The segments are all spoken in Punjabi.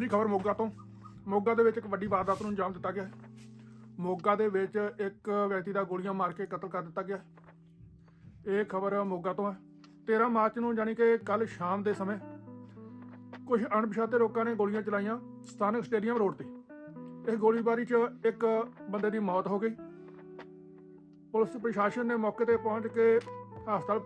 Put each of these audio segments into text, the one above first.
ਹਾਂਜੀ, ਖਬਰ ਮੋਗਾ ਤੋਂ। ਮੋਗਾ ਦੇ ਵਿੱਚ ਇੱਕ ਵੱਡੀ ਵਾਰਦਾਤ ਨੂੰ ਅੰਜਾਮ ਦਿੱਤਾ ਗਿਆ ਹੈ। ਮੋਗਾ ਦੇ ਵਿੱਚ ਇੱਕ ਵਿਅਕਤੀ ਦਾ ਗੋਲੀਆਂ ਮਾਰ ਕੇ ਕਤਲ ਕਰ ਦਿੱਤਾ ਗਿਆ ਇਹ ਖਬਰ ਮੋਗਾ ਤੋਂ ਹੈ। 13 ਮਾਰਚ ਨੂੰ ਜਾਨੀ ਕਿ ਕੱਲ ਸ਼ਾਮ ਦੇ ਸਮੇਂ ਕੁਝ ਅਣਪਛਾਤੇ ਲੋਕਾਂ ਨੇ ਗੋਲੀਆਂ ਚਲਾਈਆਂ ਸਥਾਨਕ ਸਟੇਡੀਅਮ ਰੋਡ ਤੇ। ਇਸ ਗੋਲੀਬਾਰੀ 'ਚ ਇੱਕ ਬੰਦੇ ਦੀ ਮੌਤ ਹੋ ਗਈ। ਪੁਲਿਸ ਪ੍ਰਸ਼ਾਸਨ ਨੇ ਮੌਕੇ ਤੇ ਪਹੁੰਚ ਕੇ ਹਸਪਤਾਲ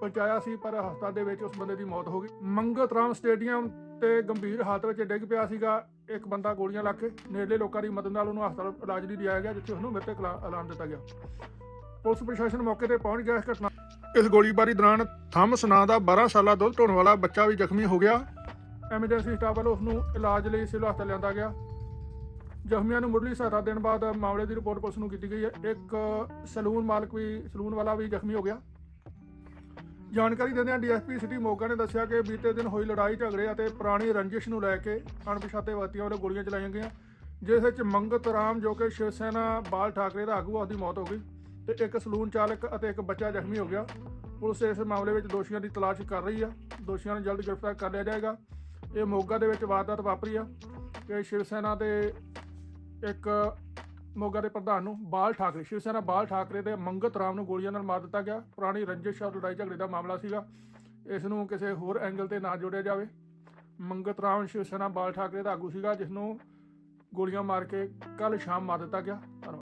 ਪਹੁੰਚਾਇਆ ਸੀ, ਪਰ ਹਸਪਤਾਲ ਦੇ ਵਿੱਚ ਉਸ ਬੰਦੇ ਦੀ ਮੌਤ ਹੋ ਗਈ। ਮੰਗਤ ਰਾਮ ਸਟੇਡੀਅਮ ਤੇ ਗੰਭੀਰ ਹਾਲਤ ਵਿੱਚ ਡਿੱਗ ਪਿਆ ਸੀਗਾ। ਇੱਕ ਬੰਦਾ ਗੋਲੀਆਂ ਲੱਗ ਕੇ ਨੇੜਲੇ ਲੋਕਾਂ ਦੀ ਮਦਦ ਨਾਲ ਉਹਨੂੰ ਹਸਪਤਾਲ ਇਲਾਜ ਲਈ ਲਿਆਇਆ ਗਿਆ, ਜਿੱਥੇ ਉਹਨੂੰ ਮ੍ਰਿਤਕ ਐਲਾਨ ਦਿੱਤਾ ਗਿਆ। ਪੁਲਿਸ ਪ੍ਰਸ਼ਾਸਨ ਮੌਕੇ ਤੇ ਪਹੁੰਚ ਗਿਆ ਇਸ ਘਟਨਾ। ਇਸ ਗੋਲੀਬਾਰੀ ਦੌਰਾਨ ਥੰਮਸ ਨਾਂ ਦਾ 12 ਸਾਲਾ ਦੁੱਧ ਢੋਣ ਵਾਲਾ ਬੱਚਾ ਵੀ ਜ਼ਖਮੀ ਹੋ ਗਿਆ। ਐਮਰਜੈਂਸੀ ਸਟਾਫ ਵੱਲੋਂ ਉਸ ਨੂੰ ਇਲਾਜ ਲਈ ਸਿਵਲ ਹਸਪਤਾਲ ਲਿਆਂਦਾ ਗਿਆ। ਜ਼ਖਮੀਆਂ ਨੂੰ ਮੁੱਢਲੀ ਸਹਾਇਤਾ ਦੇਣ ਬਾਅਦ ਮਾਮਲੇ ਦੀ ਰਿਪੋਰਟ ਪੁਲਿਸ ਨੂੰ ਕੀਤੀ ਗਈ ਹੈ। ਇੱਕ ਸਲੂਨ ਮਾਲਕ ਵੀ, ਸਲੂਨ ਵਾਲਾ ਵੀ ਜ਼ਖਮੀ ਹੋ ਗਿਆ। ਜਾਣਕਾਰੀ ਦਿੰਦਿਆਂ ਡੀਐਸਪੀ ਸਿਟੀ ਮੋਗਾ ਨੇ ਦੱਸਿਆ ਕਿ ਬੀਤੇ ਦਿਨ ਹੋਈ ਲੜਾਈ ਝਗੜੇ ਅਤੇ ਪੁਰਾਣੀ ਰੰਜਿਸ਼ ਨੂੰ ਲੈ ਕੇ ਅਣਪਛਾਤੇ ਵਿਅਕਤੀਆਂ ਵੱਲੋਂ ਗੋਲੀਆਂ ਚਲਾਈਆਂ ਗਈਆਂ ਜਿਸ ਵਿੱਚ ਮੰਗਤ ਰਾਮ ਜੋ ਕਿ ਸ਼ਿਵ ਸੈਨਾ ਬਾਲ ਠਾਕਰੇ ਦਾ ਆਗੂ ਆ, ਉਹਦੀ ਮੌਤ ਹੋ ਗਈ ਤੇ ਇੱਕ ਸਲੂਨ ਚਾਲਕ ਅਤੇ ਇੱਕ ਬੱਚਾ ਜ਼ਖਮੀ ਹੋ ਗਿਆ। ਪੁਲਿਸ ਇਸ ਮਾਮਲੇ ਵਿੱਚ ਦੋਸ਼ੀਆਂ ਦੀ ਤਲਾਸ਼ ਕਰ ਰਹੀ ਆ। ਦੋਸ਼ੀਆਂ ਨੂੰ ਜਲਦ ਗ੍ਰਿਫਤਾਰ ਕਰ ਲਿਆ ਜਾਏਗਾ। ਇਹ ਮੋਗਾ ਦੇ ਵਿੱਚ ਵਾਰਦਾਤ ਵਾਪਰੀ ਆ ਕਿ ਸ਼ਿਵ ਸੈਨਾ ਦੇ ਇੱਕ ਮੋਗਾ ਦੇ ਪ੍ਰਧਾਨ ਨੂੰ ਬਾਲ ਠਾਕਰੇ, ਸ਼ਿਵ ਸੈਨਾ ਬਾਲ ਠਾਕਰੇ ਦੇ ਮੰਗਤ ਰਾਮ ਨੂੰ ਗੋਲੀਆਂ ਨਾਲ ਮਾਰ ਦਿੱਤਾ ਗਿਆ। ਪੁਰਾਣੀ ਰੰਜਿਸ਼ ਔਰ ਲੜਾਈ ਝਗੜੇ ਦਾ ਮਾਮਲਾ ਸੀਗਾ। ਇਸ ਨੂੰ ਕਿਸੇ ਹੋਰ ਐਂਗਲ ਤੇ ਨਾ ਜੋੜਿਆ ਜਾਵੇ। ਮੰਗਤ ਰਾਮ, ਸ਼ਿਵ ਸੈਨਾ ਬਾਲ ਠਾਕਰੇ ਦਾ ਆਗੂ ਸੀਗਾ, ਜਿਸ ਨੂੰ ਗੋਲੀਆਂ ਮਾਰ ਕੇ ਕੱਲ ਸ਼ਾਮ ਮਾਰ ਦਿੱਤਾ ਗਿਆ। ਧੰਨਵਾਦ।